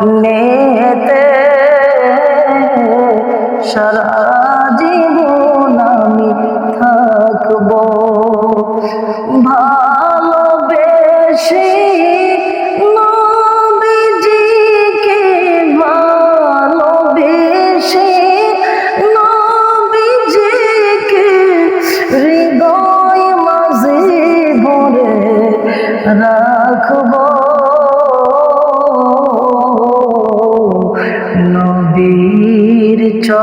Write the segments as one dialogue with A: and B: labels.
A: চরণেতে সারা জীবন আমি থাকব। ভালোবেসে নবীজিকে রাখব।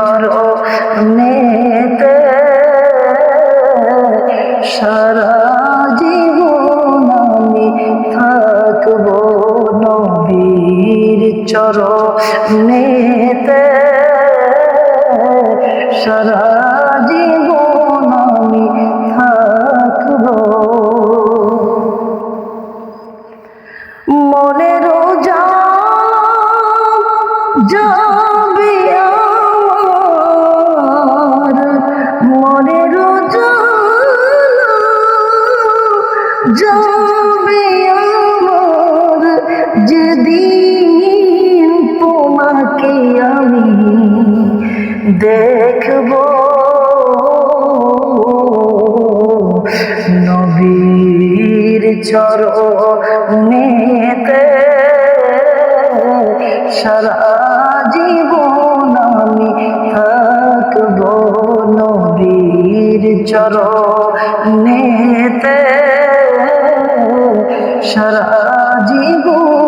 A: চরণেতে সারা জীবন আমি থাকব নবীর চরণেতে। সারা যাবে আমার যেদিন তোমাকে আমি দেখব নবীর চরণেতে সারা জীবন আমি থাকব নবীর চরণেতে সারা জীবন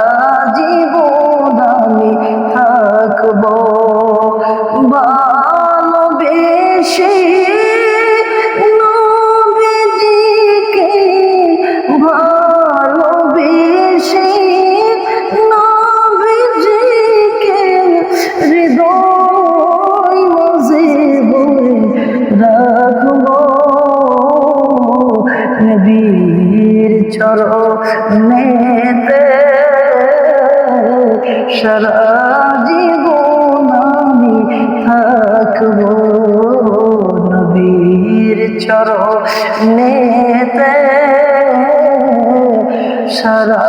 A: চরণেতে সারা জীবন আমি থাকব নবীর চরণেতে সারা